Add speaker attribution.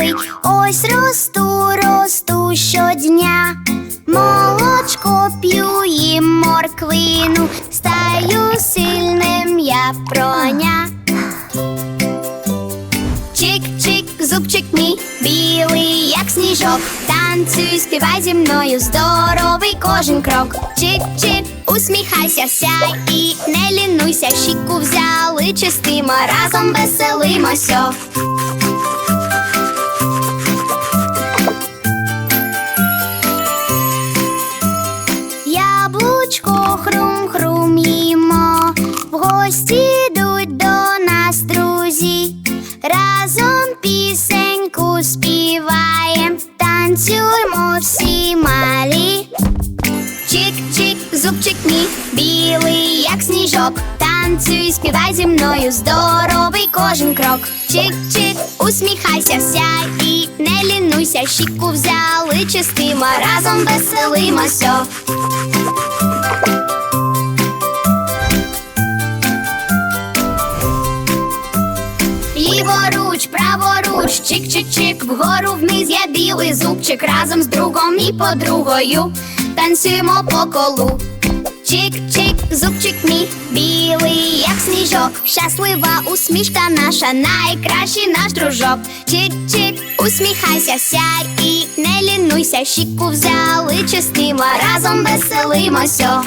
Speaker 1: білий. Ось росту, росту щодня. Молочко п'ю і морквину, стаю сильним я проня. Чик-чик, зубчик мій, білий, як сніжок. Танцюй, співай зі мною, здоровий кожен крок. Чик-чик, усміхайся, сяй і не лінуйся, щіку взяли чистимо, разом веселимося. Яблучко хрум-хрумімо, в гості йдуть до нас друзі. Разом пісеньку співаєм, танцюймо всі малі. Чик-чик, зубчик мій, білий, як сніжок. Танцюй, співай зі мною, здоровий кожен крок. Чик-чик, усміхайся, сяй і не лінуйся, щіку взяли чистимо, разом веселимося. Ліворуч, праворуч, чик-чик-чик, вгору вниз я білий зубчик разом з другом і подругою. Танцюємо по колу. Чик-чик, зубчик мій, білий, як сніжок. Щаслива усмішка наша, найкращий наш дружок. Чик-чик, усміхайся, сяй і не лінуйся, щіку взяли чистимо, разом веселимося.